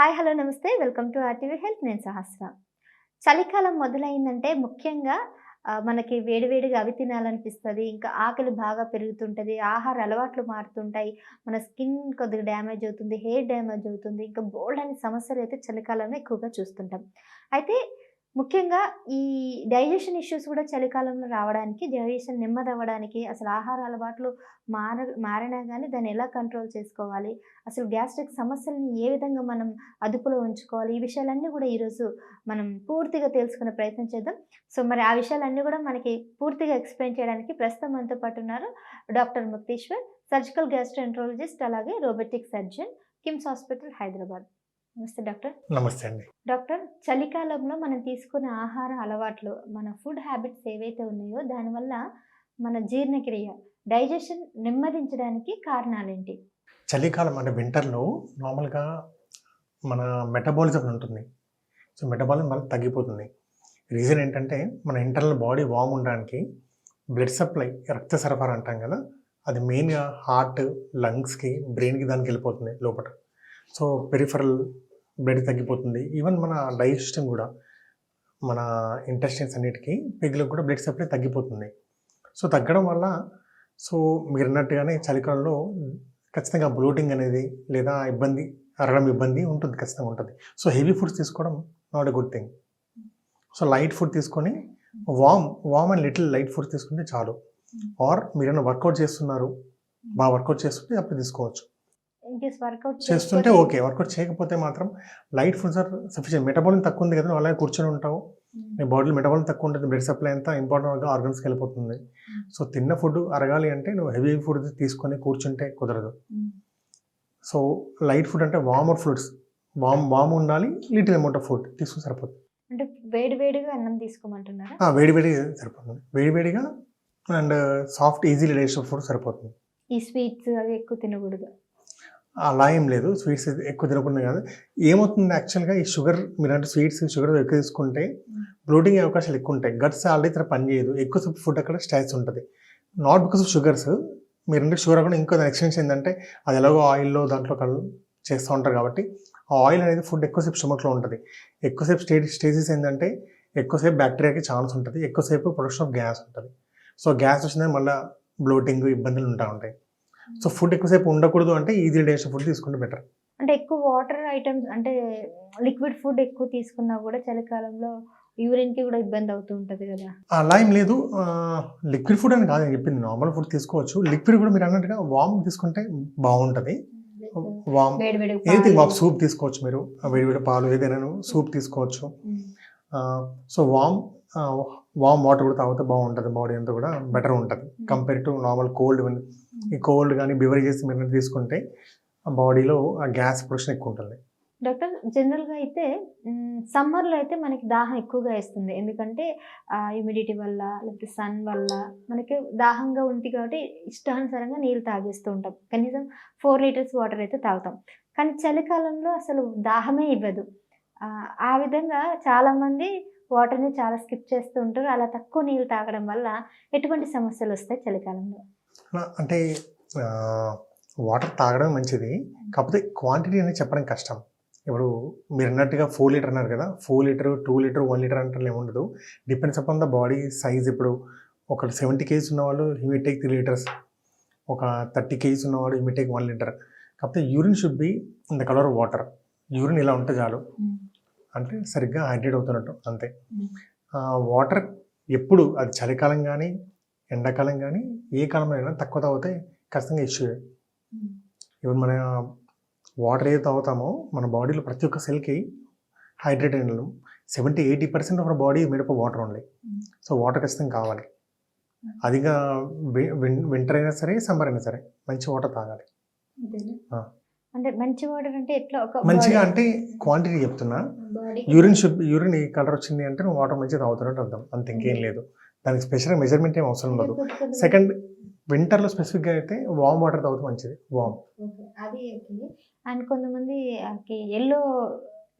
Hi hello నమస్తే. Welcome to RTV health. నేను సహస్ర. చలికాలం మొదలైందంటే ముఖ్యంగా మనకి వేడివేడిగా అవి తినాలనిపిస్తుంది. ఇంకా ఆకలి బాగా పెరుగుతుంటుంది. ఆహార అలవాట్లు మారుతుంటాయి. మన స్కిన్ కొద్దిగా డ్యామేజ్ అవుతుంది హెయిర్ డ్యామేజ్ అవుతుంది. ఇంకా బోల్డ్ అనే సమస్యలు అయితే చలికాలంలో ఎక్కువగా చూస్తుంటాం. అయితే ముఖ్యంగా ఈ డైజెషన్ ఇష్యూస్ కూడా చలికాలంలో రావడానికి డైజెషన్ నెమ్మది అవ్వడానికి అసలు ఆహార అలవాట్లు మార మారినా కానీ దాన్ని ఎలా కంట్రోల్ చేసుకోవాలి? అసలు గ్యాస్ట్రిక్ సమస్యల్ని ఏ విధంగా మనం అదుపులో ఉంచుకోవాలి? ఈ విషయాలన్నీ కూడా ఈరోజు మనం పూర్తిగా తెలుసుకునే ప్రయత్నం చేద్దాం. సో మరి ఆ విషయాలన్నీ కూడా మనకి పూర్తిగా ఎక్స్ప్లెయిన్ చేయడానికి ప్రస్తుతం మనతో పాటు ఉన్నారు డాక్టర్ ముక్తేశ్వర్ సర్జికల్ గ్యాస్ట్రోఎంట్రాలజిస్ట్ అలాగే robotic surgeon KIMS hospital Hyderabad. నమస్తే డాక్టర్. నమస్తే అండి. డాక్టర్ చలికాలంలో మనం తీసుకునే ఆహార అలవాట్లు మన ఫుడ్ హ్యాబిట్స్ ఏవైతే ఉన్నాయో దానివల్ల మన జీర్ణక్రియ డైజెషన్ నెమ్మదించడానికి కారణాలేంటి? చలికాలం అంటే వింటర్లో నార్మల్గా మన మెటబాలిజం ఉంటుంది. సో మెటబాలిజం వల్ల తగ్గిపోతుంది. రీజన్ ఏంటంటే మన ఇంటర్నల్ బాడీ వామ్ ఉండడానికి బ్లడ్ సప్లై రక్త సరఫరా అంటాం కదా అది మెయిన్గా హార్ట్ లంగ్స్కి బ్రెయిన్కి దానికి వెళ్ళిపోతుంది లోపల సో పెరిఫరల్ బ్లడ్ తగ్గిపోతుంది. ఈవెన్ మన డైజెషన్ కూడా మన ఇంటెస్టైన్స్ అన్నిటికీ పిగ్లకు కూడా బ్లడ్ సప్లై తగ్గిపోతుంది. సో తగ్గడం వల్ల సో మీరు అన్నట్టుగానే చలికాలంలో ఖచ్చితంగా బ్లోటింగ్ అనేది లేదా ఇబ్బంది అరగడం ఇబ్బంది ఉంటుంది ఖచ్చితంగా ఉంటుంది. సో హెవీ ఫుడ్స్ తీసుకోవడం not a good thing so light food తీసుకొని warm warm and little light food తీసుకుంటే చాలు. ఆర్ మీరైనా వర్కౌట్ చేస్తున్నారు బాగా వర్కౌట్ చేస్తుంటే అప్పుడు తీసుకోవచ్చు. చేస్తుంటే ఓకే వర్కౌట్ చేయకపోతే మాత్రం light foods are sufficient metabolism తక్కువ ఉంది కదా అలాగే కూర్చొని ఉంటావు. నీ బాడీలో మెటబాలిజం తక్కువ ఉంటుంది బ్లడ్ సప్లై అంతా ఇంపార్టెంట్ ఆర్గన్స్కి వెళ్ళిపోతుంది. సో తిన్న ఫుడ్ అరగాలి అంటే నువ్వు హెవీ ఫుడ్ తీసుకొని కూర్చుంటే కుదరదు. సో లైట్ ఫుడ్ అంటే వామర్ ఫుడ్స్ వామ్ వామ్ ఉండాలి లిటిల్ అమౌంట్ ఆఫ్ ఫుడ్ తీసుకుని సరిపోతుంది. అంటే వేడి వేడిగా అన్నం తీసుకోమంటున్నారా? ఆ, వేడివేడి సరిపోతుంది. వేడివేడిగా and soft easy digestion food సరిపోతుంది. ఈ స్వీట్స్ అవి ఎక్కువ తినకూడదు. అలా ఏం లేదు. స్వీట్స్ ఎక్కువ తినకుండా కాదు. ఏమవుతుంది యాక్చువల్గా ఈ షుగర్ మీరంటే స్వీట్స్ షుగర్ ఎక్కువ తీసుకుంటే బ్లోటింగ్ అవకాశాలు ఎక్కువ ఉంటాయి. గట్స్ ఆల్రెడీ ఇతర పని చేయదు. ఎక్కువ ఫుడ్ అక్కడ స్టాచ్ ఉంటుంది. Not because of sugars. మీరంటే షుగర్ కూడా ఇంకో దాని ఎక్స్టెన్స్ ఏంటంటే అది ఎలాగో ఆయిల్లో దాంట్లో కళ్ళు చేస్తూ ఉంటారు కాబట్టి ఆ ఆయిల్ అనేది ఫుడ్ ఎక్కువసేపు స్టమక్లో ఉంటుంది. ఎక్కువసేపు స్టే స్టేజెస్ ఏంటంటే ఎక్కువసేపు బ్యాక్టీరియాకి ఛాన్స్ ఉంటుంది. ఎక్కువసేపు ప్రొడక్షన్ ఆఫ్ గ్యాస్ ఉంటుంది. సో గ్యాస్ వచ్చిందని మళ్ళీ బ్లోటింగ్ ఇబ్బందులు ఉంటా ఉంటాయి. సో ఫుడ్ ఎక్కువసేపు ఉండకూడదు అంటే ఈజీ డైజెషన్ ఫుడ్ తీసుకుంటే బెటర్. అంటే ఎక్కువ వాటర్ ఐటమ్స్ అంటే లిక్విడ్ ఫుడ్ ఎక్కువ తీసుకున్నా కూడా చలికాలంలో యూరిన్కి కూడా ఇబ్బంది అవుతూ ఉంటది కదా. అలా ఏం లేదు. లిక్విడ్ ఫుడ్ అని కాదు నేను చెప్పింది. నార్మల్ ఫుడ్ తీసుకోవచ్చు. లిక్విడ్ కూడా మీరు అన్నట్టుగా వామ్ తీసుకుంటే బాగుంటుంది. వామ్ ఏది వామ్ సూప్ తీసుకోవచ్చు మీరు. వేడి వేడి పాలు ఏదైనా సూప్ తీసుకోవచ్చు. సో వామ్ వామ్ వాటర్ కూడా తాగితే బాగుంటుంది బాడీ అంతా కూడా బెటర్ ఉంటుంది. కంపేర్ టు నార్మల్ కోల్డ్ ఈ కోల్డ్ కానీ బివరేజెస్ మీరు తీసుకుంటే బాడీలో ఆ గ్యాస్ ప్రొడక్షన్ ఎక్కువ ఉంటుంది. డాక్టర్ జనరల్గా అయితే సమ్మర్లో అయితే మనకి దాహం ఎక్కువగా వేస్తుంది. ఎందుకంటే హ్యూమిడిటీ వల్ల లేకపోతే సన్ వల్ల మనకి దాహంగా ఉంటుంది కాబట్టి ఇష్టానుసారంగా నీళ్ళు తాగేస్తూ ఉంటాం. కనీసం ఫోర్ లీటర్స్ వాటర్ అయితే తాగుతాం. కానీ చలికాలంలో అసలు దాహమే ఇవ్వదు. ఆ, విధంగా చాలా మంది వాటర్ని చాలా స్కిప్ చేస్తూ ఉంటారు. అలా తక్కువ నీళ్ళు తాగడం వల్ల ఎటువంటి సమస్యలు వస్తాయి చలికాలంలో? అంటే వాటర్ తాగడం మంచిది. కాకపోతే క్వాంటిటీ అనేది చెప్పడం కష్టం. ఇప్పుడు మీరు అన్నట్టుగా ఫోర్ లీటర్ అన్నారు కదా four litre two litre one litre అంటే ఏముండదు depends upon the body size ఇప్పుడు ఒక సెవెంటీ కేజీస్ ఉన్నవాళ్ళు he may take three litres ఒక థర్టీ కేజీస్ ఉన్నవాడు he may take one litre కాకపోతే urine should be in the colour water urine ఇలా ఉంటే చాలు. అంటే సరిగ్గా హైడ్రేట్ అవుతున్నట్టు అంతే. వాటర్ ఎప్పుడు అది చలికాలం కానీ ఎండాకాలం కానీ ఏ కాలంలో అయినా తక్కువ తాగితే ఖచ్చితంగా ఇష్యూ ఇప్పుడు మన వాటర్ ఏది తాగుతామో మన బాడీలో ప్రతి ఒక్క సెల్కి హైడ్రేట్ అయిన seventy eighty percent of body made up water only so water ఖచ్చితంగా కావాలి. అదిగా వింటర్ అయినా సరే సమ్మర్ అయినా సరే మంచి వాటర్ తాగాలి. అంటే మంచి వాటర్ అంటే ఎట్లా? ఒక మంచిగా అంటే క్వాంటిటీ చెప్తున్నా. యూరిన్ షుడ్ యూరిన్ ఈ కలర్ వచ్చింది అంటే నువ్వు వాటర్ మంచిగా తాగుతున్నట్టు అర్థం. అంత ఇంకేం లేదు. దానికి స్పెషల్ మెజర్మెంట్ ఏం అవసరం ఉండదు. సెకండ్ వింటర్లో స్పెసిఫిక్గా అయితే వామ్ వాటర్ తాగుతూ మంచిది. వామ్ అది అండ్ కొంతమంది ఎల్లో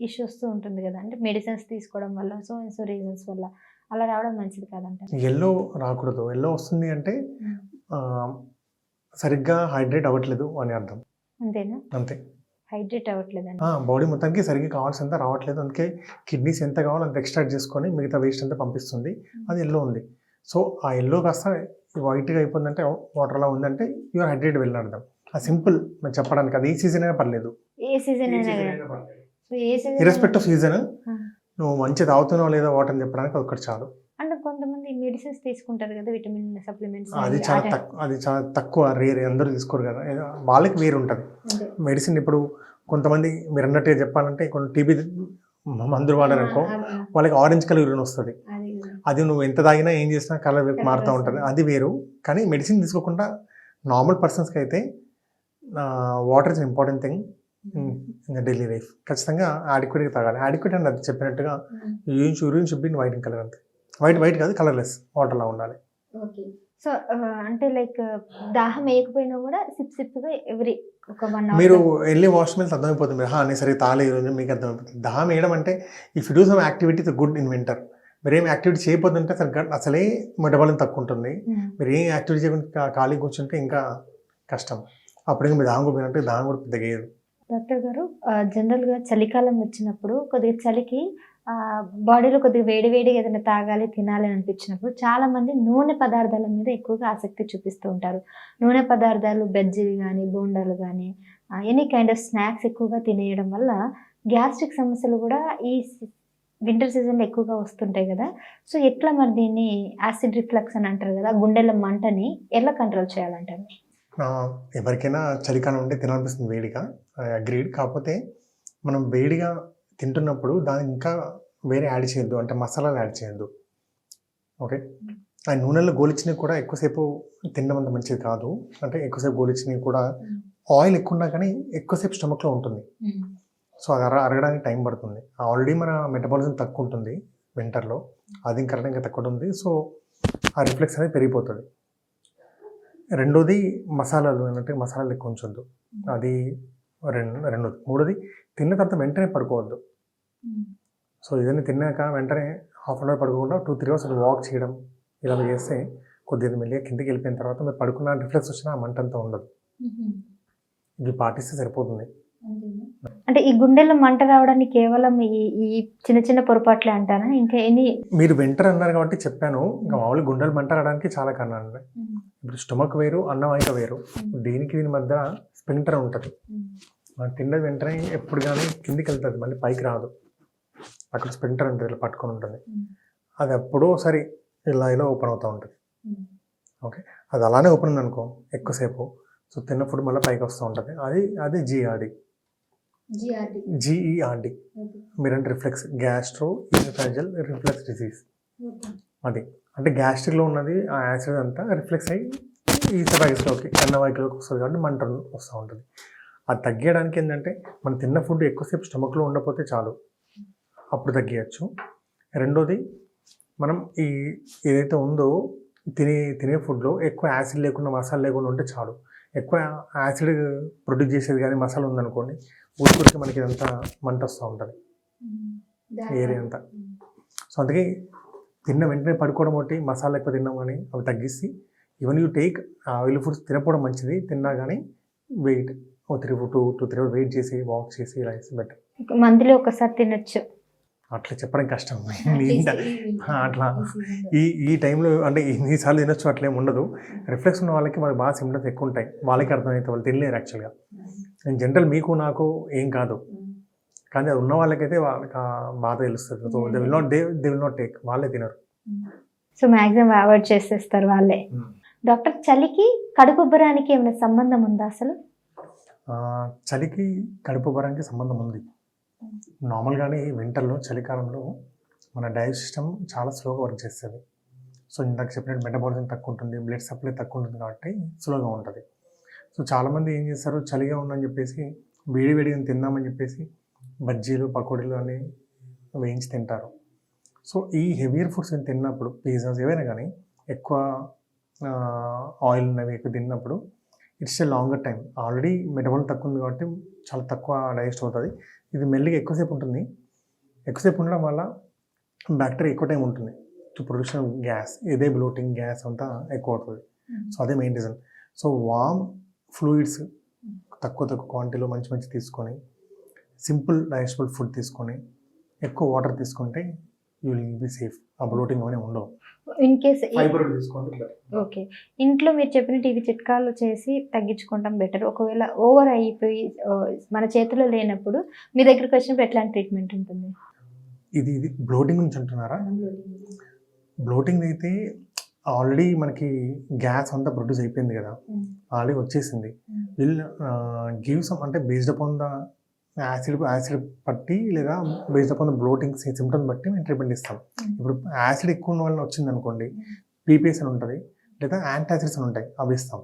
ఇష్యూ వస్తూ ఉంటుంది కదా. అంటే మెడిసిన్స్ తీసుకోవడం వల్ల సో సో రీజన్స్ వల్ల అలా రావడం మంచిది కాదంట ఎల్లో రాకూడదు. ఎల్లో వస్తుంది అంటే ఆ, సరిగ్గా హైడ్రేట్ అవ్వట్లేదు అని అర్థం. అంతేనా? అంతే. హైడ్రేట్ అవ్వట్లేదండి. బాడీ మొత్తానికి సరిగ్గా కావాల్సినంత రావట్లేదు. అందుకే కిడ్నీస్ ఎంత కావాలో అంత ఎక్స్ట్రాక్ట్ చేసుకొని మిగతా వేస్ట్ అంతా పంపిస్తుంది. అది ఎల్లో ఉంది. సో ఆ ఎల్లో కాస్త వైట్గా అయిపోయిందంటే వాటర్లా ఉందంటే యూఆర్ హైడ్రేట్ వెళ్ళిన అర్థం. ఆ సింపుల్ మనం చెప్పడానికి అది ఏ సీజన్ అయినా పర్లేదు. ఏ సీజన్ అయినా ఇరెస్పెక్ట్ ఆఫ్ సీజన్. నువ్వు మంచి తాగుతున్నావు లేదా వాటర్ అని చెప్పడానికి ఒకటి చాలు. అంటే కొంతమంది మెడిసిన్స్ తీసుకుంటారు కదా విటమిన్ సప్లిమెంట్స్ అది చాలా తక్కువ అది చాలా తక్కువ రేర్ అందరూ తీసుకోరు కదా. వాళ్ళకి వేరు ఉంటుంది. మెడిసిన్ ఇప్పుడు కొంతమంది మీరు అన్నట్టుగా చెప్పాలంటే కొన్ని టీబీ మందులు వాడారనుకో వాళ్ళకి ఆరెంజ్ కలర్ యూరిన్ వస్తుంది. అది నువ్వు ఎంత తాగినా ఏం చేసినా కలర్ మారుతూ ఉంటుంది. అది వేరు. కానీ మెడిసిన్ తీసుకోకుండా నార్మల్ పర్సన్స్కి అయితే water is important thing daily life ఖచ్చితంగా adequate గా తాగాలి. ఆడిక్వేట్ అని అది చెప్పినట్టుగా urine urine should be white in colour అంతే. వైట్ వైట్ కాదు కలర్లెస్ వాటర్లా ఉండాలి. సో అంటే లైక్ దాహం వేయకపోయినా కూడా సిప్ సిప్గా ఎవ్రీ ఒక వన్ మీరు వెళ్ళి వాష్ మిల్స్ అర్థమైపోతుంది మీరు హా నేను సరే తాలే ఈరోజు మీకు అర్థమైపోతుంది. దాహం వేయడం అంటే if you do some activity good in winter మీరు ఏం యాక్టివిటీ చేయకపోతుంటే అసలు అసలే మెటబాలిజం తక్కువ ఉంటుంది మీరు ఏం యాక్టివిటీ చేయకుండా ఖాళీ కూర్చుంటే ఇంకా కష్టం. అప్పుడు ఇంకా మీరు దాహం కూడా పోయినట్టు దాహం కూడా పెద్దగా వేయదు. డాక్టర్ గారు జనరల్గా చలికాలం వచ్చినప్పుడు కొద్దిగా చలికి బాడీలో కొద్దిగా వేడి వేడిగా ఏదైనా తాగాలి తినాలి అనిపించినప్పుడు చాలా మంది నూనె పదార్థాల మీద ఎక్కువగా ఆసక్తి చూపిస్తూ ఉంటారు. నూనె పదార్థాలు బజ్జీలు కానీ బోండాలు కానీ ఎనీ కైండ్ ఆఫ్ స్నాక్స్ ఎక్కువగా తినేయడం వల్ల గ్యాస్ట్రిక్ సమస్యలు కూడా ఈ వింటర్ సీజన్లో ఎక్కువగా వస్తుంటాయి కదా. సో ఎట్లా మరి దీన్ని యాసిడ్ రిఫ్లక్స్ అని అంటారు కదా గుండెల మంటని ఎలా కంట్రోల్ చేయాలంటారు? ఎవరికైనా చలికాలం ఉంటే తినాలనిపిస్తుంది వేడిగా అగ్రీడ్. కాకపోతే మనం వేడిగా తింటున్నప్పుడు దాని ఇంకా వేరే యాడ్ చేయొద్దు అంటే మసాలాలు యాడ్ చేయొద్దు. ఓకే? ఆ నూనెలో గోలిచ్చినవి కూడా ఎక్కువసేపు తినడం అంత మంచిది కాదు. అంటే ఎక్కువసేపు గోలిచ్చినవి కూడా ఆయిల్ ఎక్కువ ఉన్నా కానీ ఎక్కువసేపు స్టమక్లో ఉంటుంది. సో అది అర అరగడానికి టైం పడుతుంది. ఆల్రెడీ మన మెటబాలిజం తక్కువ ఉంటుంది వింటర్లో. అది ఇంకా అరగడం ఇంకా తక్కువ ఉంటుంది. సో ఆ రిఫ్లెక్స్ అనేది పెరిగిపోతుంది. రెండోది మసాలాలు అంటే మసాలాలు ఎక్కువ ఉంచొద్దు. అది రెండు రెండోది మూడోది తిన్న తర్వాత వెంటనే పడుకోవద్దు. సో ఏదైనా తిన్నాక వెంటనే హాఫ్ అన్ అవర్ పడుకోకుండా టూ త్రీ అవర్స్ వాక్ చేయడం ఇలా చేస్తే కొద్దిగా మెల్లిగా కిందకి వెళ్ళిపోయిన తర్వాత మీరు పడుకున్న రిఫ్లెక్స్ వచ్చినా ఆ మంట అంతా ఉండదు. ఇవి పాటిస్తే సరిపోతుంది. అంటే ఈ గుండెల్లో మంట రావడానికి కేవలం ఈ ఈ చిన్న చిన్న పొరపాట్లే అంటారా? ఇంకా ఎన్ని మీరు వింటర్ అన్నారు కాబట్టి చెప్పాను. ఇంకా మామూలు గుండెలు మంట రావడానికి చాలా కారణాలు ఉన్నాయి. ఇప్పుడు స్టమక్ వేరు అన్నవాహిక వేరు. దీనికి దీని మధ్య స్పింటర్ ఉంటుంది. మనం తిన్నది వెంటనే ఎప్పుడు కానీ కిందికి వెళ్తుంది మళ్ళీ పైకి రాదు. అక్కడ స్పింటర్ ఉంటుంది ఇలా పట్టుకొని ఉంటుంది. అది ఎప్పుడో సరి ఇలా ఇలా ఓపెన్ అవుతూ ఉంటుంది. ఓకే? అది అలానే ఓపెన్ ఉంది అనుకో ఎక్కువసేపు. సో తిన్న ఫుడ్ మళ్ళీ పైకి వస్తూ ఉంటుంది. అది అది జిఆర్డి జిఈఆర్డి మీరంటే reflux gastro oesophageal reflux disease. అది. అంటే గ్యాస్ట్రిక్లో ఉన్నది ఆ యాసిడ్ అంతా రిఫ్లెక్స్ అయ్యి ఈసఫాగస్లోకి అన్నవాయికలోకి వస్తుంది కాబట్టి మంట వస్తూ ఉంటుంది. అది తగ్గడానికి ఏంటంటే మనం తిన్న ఫుడ్ ఎక్కువసేపు స్టమక్లో ఉండకపోతే చాలు. అప్పుడు తగ్గియచ్చు. రెండోది మనం ఈ ఏదైతే ఉందో తినే తినే ఫుడ్లో ఎక్కువ యాసిడ్ లేకుండా మసాలా లేకుండా ఉంటే చాలు. ఎక్కువ యాసిడ్ ప్రొడ్యూస్ చేసేది కానీ మసాలా ఉందనుకోండి ఊరికి మనకి ఇదంతా మంట వస్తూ ఉంటుంది. ఏరియా అంతా. సో అందుకే తిన్న వెంటనే పడుకోవడం ఒకటి మసాలా ఎక్కువ తిన్నాం కానీ అవి తగ్గిస్తే even you take oil foods తినకపోవడం మంచిది తిన్నా కానీ వెయిట్ ఓ three two two three wait చేసి వాక్ చేసి ఇలా చేసి బెటర్. మంత్లీ ఒకసారి తినొచ్చు. అట్లా చెప్పడం కష్టం. అట్లా. ఈ ఈ టైంలో అంటే ఎన్నిసార్లు తినొచ్చు అట్లేం ఉండదు. రిఫ్లెక్స్ ఉన్న వాళ్ళకి మనకి బాగా సిమ్టమ్స్ ఎక్కువ ఉంటాయి వాళ్ళకి అర్థమైతే వాళ్ళు తినలేరు యాక్చువల్గా. ఇన్ జనరల్ మీకు నాకు ఏం కాదు. కానీ అది ఉన్న వాళ్ళకైతే వాళ్ళకి బాధ తెలుస్తుంది. So they will not they they will not take వాళ్ళే తినరు. సో మాక్సిమం అవాయిడ్ చేసేస్తారు వాళ్ళే. డాక్టర్ చలికి కడుపుబ్బరానికి ఏమైనా సంబంధం ఉందా అసలు? చలికి కడుపు బరానికి సంబంధం ఉంది. నార్మల్గానే వింటర్లో చలికాలంలో మన డైజెస్ట్ సిస్టమ్ చాలా స్లోగా వర్క్ చేస్తుంది. సో ఇందాక చెప్పినట్టు మెటబాలిజం తక్కువ ఉంటుంది బ్లడ్ సప్లై తక్కువ ఉంటుంది కాబట్టి స్లోగా ఉంటుంది. సో చాలామంది ఏం చేస్తారు? చలిగా ఉందని చెప్పేసి వేడి వేడిగా తిందామని చెప్పేసి బజ్జీలు పకోడీలు అని వేయించి తింటారు. సో ఈ హెవియర్ ఫుడ్స్ తిన్నప్పుడు పిజ్జాస్ ఏవైనా కానీ ఎక్కువ ఆయిల్ ఉన్నవి ఎక్కువ తిన్నప్పుడు it's a longer time. Already మెటబాల్ తక్కువ ఉంది కాబట్టి చాలా తక్కువ డైజెస్ట్ అవుతుంది. ఇది మెల్లిగా ఎక్కువసేపు ఉంటుంది. ఎక్కువసేపు ఉండడం వల్ల బ్యాక్టీరియా ఎక్కువ టైం ఉంటుంది. To production gas. ఇదే బ్లోటింగ్ గ్యాస్ అంతా ఎక్కువ అవుతుంది. సో అదే main reason. So warm fluids తక్కువ తక్కువ క్వాంటిటీలో మంచి మంచి తీసుకొని సింపుల్ డైజెస్టబుల్ ఫుడ్ తీసుకొని ఎక్కువ వాటర్ తీసుకుంటే యూ విల్ బి సేఫ్. ఆ బ్లోటింగ్ అవన్నీ ఉండవు. ఇన్ కేస్ ఫైబర్ తీసుకోండి. ఓకే. ఇంట్లో మీరు చెప్పినట్టు ఇవి చిట్కాలు చేసి తగ్గించుకోవడం బెటర్ ఒకవేళ ఓవర్ అయిపోయి మన చేతిలో లేనప్పుడు మీ దగ్గరికి వచ్చినప్పుడు ఎట్లాంటి ట్రీట్మెంట్ ఉంటుంది? ఇది ఇది బ్లోటింగ్ నుంచి అంటున్నారా? బ్లోటింగ్ అయితే ఆల్రెడీ మనకి గ్యాస్ అంతా ప్రొడ్యూస్ అయిపోయింది కదా. ఆల్రెడీ వచ్చేసింది. విల్ గివ్ సమ్ అంటే based upon the acid acid పట్టి లేదా based upon the bloating symptom బట్టి మేము ట్రీట్మెంట్ ఇస్తాం. Mm. ఇప్పుడు యాసిడ్ ఎక్కువ ఉన్న వల్ల వచ్చింది అనుకోండి పీపీఎస్ అని ఉంటుంది లేదా యాంటాసిడ్స్ అని ఉంటాయి అవి ఇస్తాం.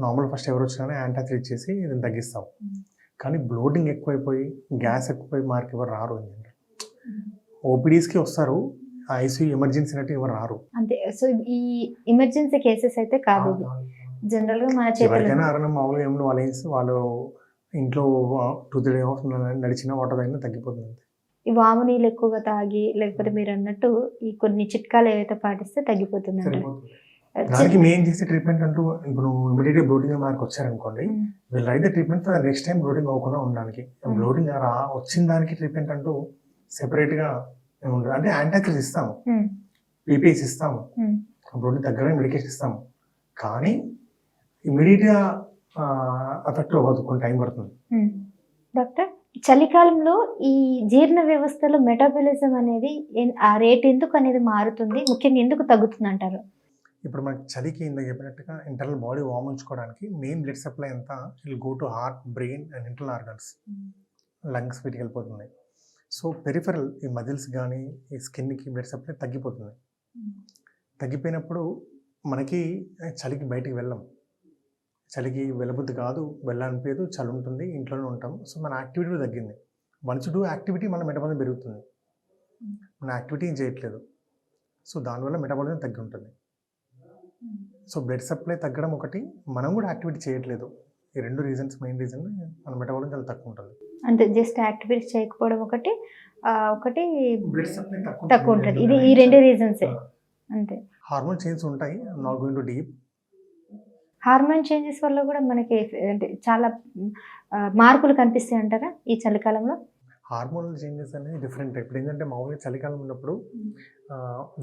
నార్మల్ ఫస్ట్ ఎవరు వచ్చినా యాంటాసిడ్ ఇచ్చేసి ఇది తగ్గిస్తాం. Mm. కానీ బ్లోటింగ్ ఎక్కువైపోయి గ్యాస్ ఎక్కువైపోయి మార్క్ ఎవరు రారు ఓపీడీస్కి వస్తారు ఐసీయూ ఎమర్జెన్సీ అంటే ఎవరు రారు. అంతే. సో ఈ ఎమర్జెన్సీ కేసెస్ అయితే కాదు. ఇది జనరల్గా మన చేతిలో ఎవరికైనా మామూలుగా ఏమన్నా వాళ్ళు వాళ్ళు ఇంట్లో టూ త్రీ అవర్స్ నడిచిన వాటర్ అయినా తగ్గిపోతుంది. ఈ వాము నీళ్ళు ఎక్కువగా తాగి లేకపోతే మీరు అన్నట్టు ఈ కొన్ని చిట్కాలు ఏవైతే పాటిస్తే తగ్గిపోతుంది దానికి మెయిన్ చేసే ట్రీట్మెంట్ అంటూ ఇప్పుడు ఇమీడియట్ బ్లోటింగ్ మార్క్ వచ్చారనుకోండి వీళ్ళు అయితే treatment for next time bloating అవ్వకుండా ఉండడానికి. బ్లోటింగ్ రా వచ్చిన దానికి ట్రీట్మెంట్ అంటూ సెపరేట్గా ఉండదు అంటే యాంటాసిడ్స్ ఇస్తాము. పీపీఎస్ ఇస్తాము. బ్లోటింగ్ తగ్గడానికి మెడికేషన్ ఇస్తాము. కానీ ఇమీడియట్గా ఎఫెక్ట్ అవ్వదు కొంత టైం పడుతుంది. డాక్టర్ చలికాలంలో ఈ జీర్ణ వ్యవస్థలో మెటాబలిజం అనేది ఆ రేట్ ఎందుకు అనేది మారుతుంది? ముఖ్యంగా ఎందుకు తగ్గుతుంది అంటారు? ఇప్పుడు మనకి చలికి ఇంత చెప్పినట్టుగా ఇంటర్నల్ బాడీ వార్మ్ ఉంచుకోవడానికి మెయిన్ బ్లడ్ సప్లై అంతా will go to heart brain and internal organs lungs వీటికి వెళ్ళిపోతుంది సో పెరిఫరల్ ఈ మజిల్స్ కానీ ఈ స్కిన్కి బ్లడ్ సప్లై తగ్గిపోతుంది. తగ్గిపోయినప్పుడు మనకి చలికి బయటికి వెళ్ళం. చలికి వెళ్ళబుద్ధి కాదు వెళ్ళనిపించదు చలి ఉంటుంది ఇంట్లోనే ఉంటాం. సో మన యాక్టివిటీ కూడా తగ్గింది. వన్స్ డూ యాక్టివిటీ మన మెటబాలిజం పెరుగుతుంది. మన యాక్టివిటీ ఏం చేయట్లేదు. సో దానివల్ల మెటబాలిజం తగ్గి ఉంటుంది సో బ్లడ్ సప్లై తగ్గడం ఒకటి మనం కూడా యాక్టివిటీ చేయట్లేదు. ఈ రెండు రీజన్స్ మెయిన్ రీజన్ మన మెటబాలిజం చాలా తక్కువ ఉంటుంది. అంతే జస్ట్ యాక్టివిటీ చేయకపోవడం ఒకటి ఒకటి బ్లడ్ సప్లై తక్కువ ఉంటుంది. ఇది ఈ రెండు రీజన్సే అంతే. హార్మోన్ చేంజ్ ఉంటాయి. Not going too deep hormone changes వల్ల కూడా మనకి అంటే చాలా మార్పులు కనిపిస్తాయి అంటారా ఈ చలికాలంలో? హార్మోనల్ చేంజెస్ అనేది డిఫరెంట్. ఇప్పుడు ఏంటంటే మామూలుగా చలికాలం ఉన్నప్పుడు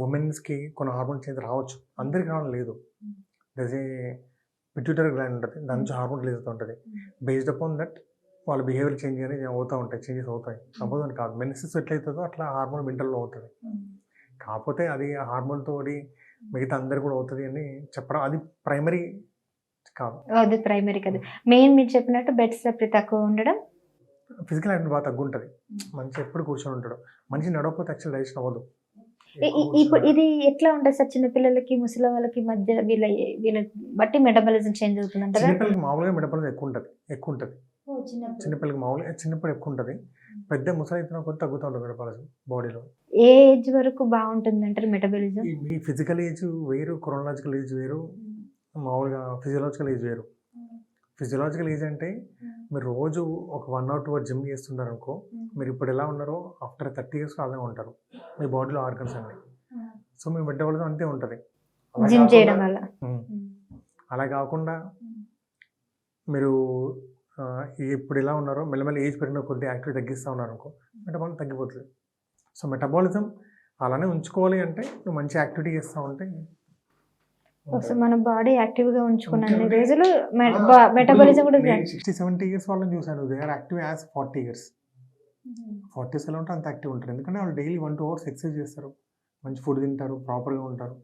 ఉమెన్స్కి కొన్ని హార్మోన్ చేంజ్ రావచ్చు. అందరికి రావడం లేదు. ఏ పిట్యూటరీ గ్లాండ్ ఉంటుంది. దాని నుంచి హార్మోన్ రిలీజ్ అవుతూ ఉంటుంది. బేస్డ్ అపాన్ దట్ వాళ్ళ బిహేవియర్ చేంజ్ అనేది అవుతూ ఉంటాయి. చేంజెస్ అవుతాయి. సపోజ్ అని కాదు. మెనిసిస్ ఎట్లయితుందో అట్లా హార్మోన్ మెంటల్లో అవుతుంది. కాకపోతే అది హార్మోన్ తోటి మిగతా అందరు కూడా అవుతుంది అని చెప్పడం. అది ప్రైమరీ కాదు. అది ప్రైమరీ కదా. మెయిన్ మీరు చెప్పినట్టు బెడ్ సప్లై తక్కువ ఉండడం? ఫిజికల్ యాక్టివిటీ బాగా తగ్గుంటుంది. మనిషి ఎప్పుడు కూర్చొని ఉంటాడు. మనిషి నడవకపోతే యాక్చువల్ డైజెషన్ అవ్వదు. ఇప్పుడు ఇది ఎట్లా ఉంటుంది సార్? చిన్న పిల్లలకి ముసలి వాళ్ళకి మధ్య వీళ్ళ వీళ్ళ బట్టి మెటబాలిజం చేంజ్ అవుతుంది అంటారా చిన్నపిల్లలకి మామూలుగా మెటబాలిజం ఎక్కువ ఉంటుంది. ఎక్కువ ఉంటుంది. చిన్నపిల్లలకి మామూలుగా చిన్నప్పుడు ఎక్కువ ఉంటుంది. పెద్ద ముసలి అయితే కొద్ది తగ్గుతూ ఉంటుంది మెటబాలిజం బాడీలో ఏ ఏజ్ వరకు బాగుంటుంది అంటారు మెటబాలిజం ఈ ఫిజికల్ ఏజ్ వేరు క్రొనాలజికల్ ఏజ్ వేరు. మామూలుగా ఫిజియలాజికల్ ఏజ్ వేరు. ఫిజియలాజికల్ ఏజ్ అంటే మీరు రోజు ఒక one hour two hour gym చేస్తున్నారు అనుకో మీరు ఇప్పుడు ఎలా ఉన్నారో ఆఫ్టర్ థర్టీ ఇయర్స్ అలానే ఉంటారు. మీ బాడీలో ఆర్గన్స్ అన్ని. సో మీ మెటబాలిజం అంతే ఉంటుంది. అలా జిమ్ కాకుండా- చేయడం వల్ల. ఉమ్. అలా కాకుండా మీరు ఇప్పుడు ఎలా ఉన్నారో మెల్లమెల్ల ఏజ్ పెరిగిన కొద్ది యాక్టివ్ తగ్గిస్తూ ఉన్నారు అనుకో మెటబాలిజం తగ్గిపోతుంది. సో మెటబాలిజం అలానే ఉంచుకోవాలి అంటే నువ్వు మంచి యాక్టివిటీ చేస్తూ ఉంటే మన బాడీ యాక్టివ్గా ఉంచుకున్న అన్ని రోజులు మెటబాలిజం కూడా సిక్స్టీ సెవెంటీ ఇయర్స్ వాళ్ళని చూశాను. They are active as forty years forties ఎలా ఉంటే అంత యాక్టివ్ ఉంటారు. ఎందుకంటే వాళ్ళు daily one two hours exercise చేస్తారు. మంచి ఫుడ్ తింటారు ప్రాపర్గా ఉంటారు.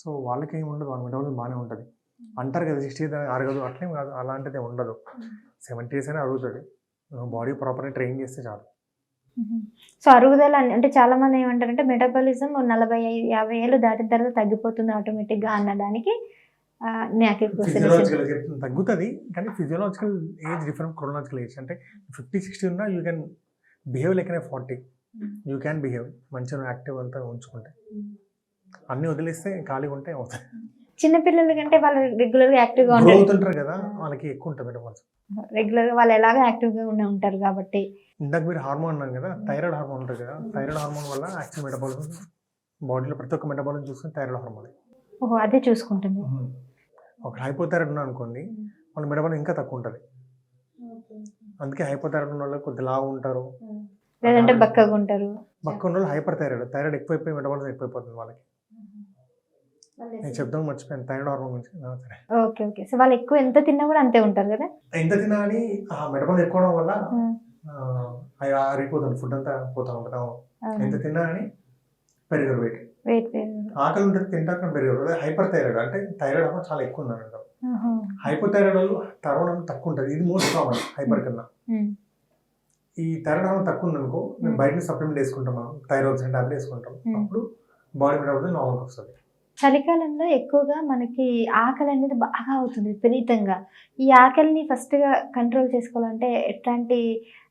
సో వాళ్ళకి ఏమి ఉండదు. వాళ్ళ మెటబాలిజం బాగానే ఉంటుంది. అంటారు కదా సిక్స్టీ అరగదు అట్లేం కాదు. అలాంటిది ఉండదు. సెవెంటీ ఇయర్స్ అయినా అరుగుతుంది బాడీ ప్రాపర్గా ట్రైన్ చేస్తే చాలు. సో అరుగుదల అంటే చాలా మంది ఏమంటారంటే మెటబాలిజం నలభై ఐదు యాభై ఏళ్ళు దాటిన తర్వాత తగ్గిపోతుంది ఆటోమేటిక్గా అన్నదానికి నాకు తగ్గుతుంది కానీ physiological age different chronological age అంటే ఫిఫ్టీ సిక్స్టీ ఉన్నా you can behave like forty you can behave మంచిగా యాక్టివ్ అంతా ఉంచుకుంటే. అన్నీ వదిలేస్తే ఖాళీగా ఉంటే అవుతాయి చిన్న పిల్లల కంటే వాళ్ళు రెగ్యులర్గా యాక్టివ్గా గ్రో ఉంటారు కదా వాళ్ళకి ఎక్కువ ఉంటుంది మెటబాలిజం రెగ్యులర్గా వాళ్ళు ఎలాగో యాక్టివ్గా ఉండే ఉంటారు కాబట్టి. ఇందాక మీరు హార్మోన్ అన్నారు కదా థైరాయిడ్ హార్మోన్ ఉంటుంది కదా థైరాయిడ్ హార్మోన్ వల్ల యాక్చువల్ మెటబాలిజం బాడీలో ప్రతి ఒక్క మెటబాలిజం చూసుకుని థైరాయిడ్ హార్మోన్ ఓహో అదే చూసుకుంటుంది. ఒక హైపోథైరాయిడ్ ఉన్నా అనుకోండి వాళ్ళ మెటబాలిజం ఇంకా తక్కువ ఉంటుంది. అందుకే హైపోథైరాయిడ్ ఉన్న వాళ్ళు కొద్ది లావు ఉంటారు. లేదంటే బక్కగా ఉంటారు. బక్క ఉన్న వాళ్ళు హైపర్ థైరాయిడ్ థైరాయిడ్ ఎక్కువైపోయి మెటబాలిజం ఎక్కువైపోతుంది వాళ్ళకి. నేను చెప్తాం మర్చిపోయాను. థైరాయిడ్ హార్మోన్ గురించి ఓకే ఓకే. సో వాళ్ళు ఎక్కువ ఎంత తిన్నా కూడా అంతే ఉంటారు కదా? ఎంత తిన్నా అని ఆ మెటబాల్ ఎక్కువ వల్ల ఆరిపోతుంది. ఫుడ్ అంతా పోతా. అవును. ఎంత తిన్నా అని పెరిగారు వెయిట్. వెయిట్ ఆకలి ఉంటుంది తింటాక పెరిగారు. Hyper thyroid. అంటే థైరాయిడ్ హార్మోన్ చాలా ఎక్కువ ఉందని అంటాం హైపోథైరాయిడ్ వాళ్ళు థైరాయిడ్ తక్కువ ఉంటుంది. ఇది మోస్ట్ కామన్ హైపర్ కన్నా. ఈ థైరాయిడ్ హార్మోన్ తక్కువ ఉందనుకో మేము. బయట సప్లిమెంట్ వేసుకుంటాం మనం. థైరాయిడ్ టాబ్లెట్ వేసుకుంటాం. అప్పుడు బాడీ మెటబాలిజం నార్మల్కి వస్తుంది. చలికాలంలో ఎక్కువగా మనకి ఆకలి అనేది బాగా అవుతుంది విపరీతంగా. ఈ ఆకలిని ఫస్ట్గా కంట్రోల్ చేసుకోవాలంటే ఎట్లాంటి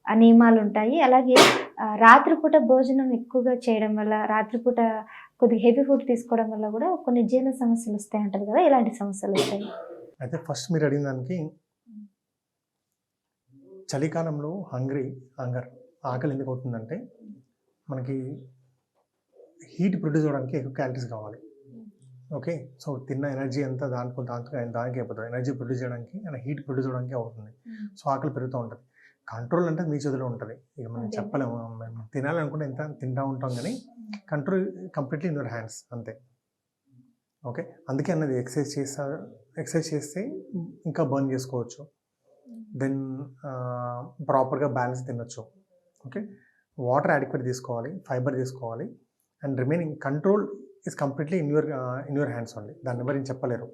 నియమాలు ఉంటాయి అలాగే ఆ, రాత్రిపూట భోజనం ఎక్కువగా చేయడం వల్ల రాత్రిపూట కొద్దిగా హెవీ ఫుడ్ తీసుకోవడం వల్ల కూడా కొన్ని జీర్ణ సమస్యలు వస్తాయి అంటారు కదా ఇలాంటి సమస్యలు వస్తాయి? అయితే ఫస్ట్ మీరు అడిగిన దానికి చలికాలంలో హంగ్రీ హంగర్ ఆకలి ఎందుకు అవుతుందంటే మనకి హీట్ ప్రొడ్యూస్ అవ్వడానికి ఎక్కువ క్యాలరీస్ కావాలి. ఓకే. సో తిన్న ఎనర్జీ అంతా దానికి దాంతో దానికి అయిపోతుంది. ఎనర్జీ ప్రొడ్యూస్ చేయడానికి అండ్ హీట్ ప్రొడ్యూస్ చేయడానికి అవుతుంది. సో ఆకలి పెరుగుతూ ఉంటుంది. కంట్రోల్ అంటే మీ చేతిలో ఉంటుంది. ఇక మనం. చెప్పలేము. మేము తినాలనుకుంటే ఎంత తింటా ఉంటాం కానీ control completely in your hands అంతే. ఓకే. అందుకే అన్నది ఎక్సర్సైజ్ చేస్తా ఎక్సర్సైజ్ చేస్తే ఇంకా బర్న్ చేసుకోవచ్చు. దెన్ ప్రాపర్గా బ్యాలెన్స్ తినొచ్చు. ఓకే. వాటర్ అడిక్వేట్ తీసుకోవాలి. ఫైబర్ తీసుకోవాలి. And remaining control is completely in your in your hands only దాన్ని ఎవరు చెప్పలేరు.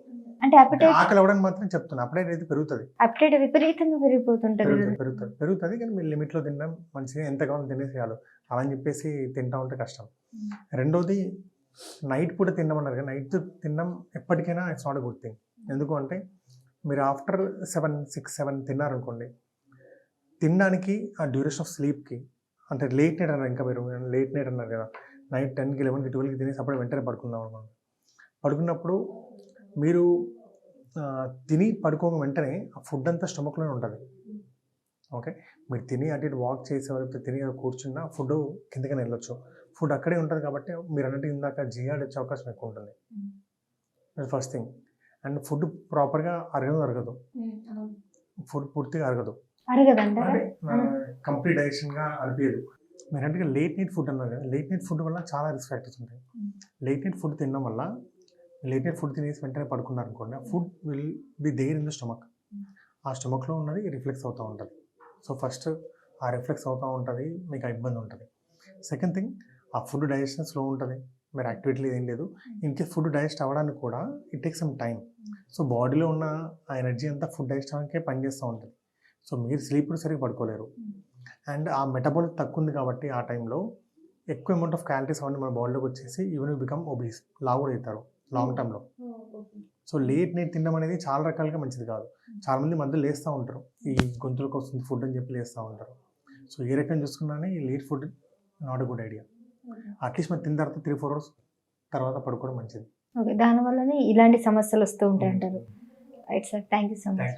అంటే అపటైట్ ఆకలి అవ్వడానికి మాత్రం చెప్తున్నా. అప్పుడైతే అయితే పెరుగుతుంది. అపటైట్ విపరీతంగా పెరిగిపోతుంటది పెరుగుతుంది పెరుగుతుంది. కానీ మీరు లిమిట్లో తినడం మంచిగా ఎంత కావాలో తినేసేయాలి. అలా అని చెప్పేసి తింటా ఉంటే కష్టం. రెండోది నైట్ పూట తినమన్నారు కదా. నైట్ తినడం ఎప్పటికైనా ఇట్స్ నాట్ గుడ్ థింగ్ ఎందుకు అంటే మీరు ఆఫ్టర్ సెవెన్ సిక్స్ సెవెన్ తిన్నారనుకోండి తినడానికి ఆ డ్యూరేషన్ ఆఫ్ స్లీప్కి అంటే లేట్ నైట్ అన్నారు ఇంకా మీరు లేట్ నైట్ అన్నారు కదా. నైట్ టెన్కి లెవెన్కి ట్వెల్వ్కి తినేసి అప్పుడే వెంటనే పడుకుందాం అనుకోండి పడుకున్నప్పుడు మీరు తిని పడుకోక వెంటనే ఆ ఫుడ్ అంతా స్టమక్లోనే ఉంటుంది. ఓకే? మీరు తిని అటు ఇటు వాక్ చేసే లేకపోతే తిని కూర్చున్నా ఫుడ్ కిందకనే వెళ్ళొచ్చు. ఫుడ్ అక్కడే ఉంటుంది కాబట్టి మీరు అన్నట్టు ఇందాక జియాడ్ వచ్చే అవకాశం ఎక్కువ ఉంటుంది. ఫస్ట్ థింగ్ అండ్ ఫుడ్ ప్రాపర్గా అరగదు. అరగదు ఫుడ్ పూర్తిగా అరగదు. అరగదంటారా? అంటే కంప్లీట్ డైజెషన్గా అనిపించదు మీరు అంటే లేట్ నైట్ ఫుడ్ అన్నారు కదా. లేట్ నైట్ ఫుడ్ వల్ల చాలా రిస్క్ ఫ్యాక్టర్స్ ఉంటాయి. లేట్ నైట్ ఫుడ్ తినడం వల్ల లేట్ నైట్ ఫుడ్ తినేసి వెంటనే పడుకున్నారు అనుకోండి food will be there in the stomach. ఆ స్టమక్లో ఉన్నది రిఫ్లెక్స్ అవుతూ ఉంటుంది. సో ఫస్ట్ ఆ రిఫ్లెక్స్ అవుతూ ఉంటుంది మీకు ఆ ఇబ్బంది ఉంటుంది. సెకండ్ థింగ్ ఆ ఫుడ్ డైజెషన్ స్లో ఉంటుంది. మీరు యాక్టివిటీ ఏం లేదు. ఇన్ కేస్ ఫుడ్ డైజెస్ట్ అవ్వడానికి కూడా it take some time so బాడీలో ఉన్న ఆ ఎనర్జీ అంతా ఫుడ్ డైజెస్ట్ అవ్వడానికే పనిచేస్తూ ఉంటుంది. సో మీరు స్లీప్ సరిగ్గా పడుకోలేరు. అండ్ ఆ మెటబాలిక్ తక్కువ ఉంది కాబట్టి ఆ టైంలో ఎక్కువ అమౌంట్ ఆఫ్ క్యాలరీస్ అవన్నీ మన బాడీలోకి వచ్చేసి ఈవెన్ బికమ్ ఒబీస్ లావు కూడా అవుతారు లాంగ్ టర్మ్లో సో లేట్ నైట్ తినడం అనేది చాలా రకాలుగా మంచిది కాదు. చాలా మంది మధ్యలో లేస్తూ ఉంటారు. ఈ గొంతులకు వస్తుంది ఫుడ్ అని చెప్పి లేస్తూ ఉంటారు. సో ఏ రకంగా చూసుకున్నా ఈ late food not good idea at least మరి తిన్న తర్వాత త్రీ ఫోర్ అవర్స్ తర్వాత పడుకోవడం మంచిది. ఓకే దానివల్లనే ఇలాంటి సమస్యలు వస్తూ ఉంటాయి అంటారు right sir thank you so much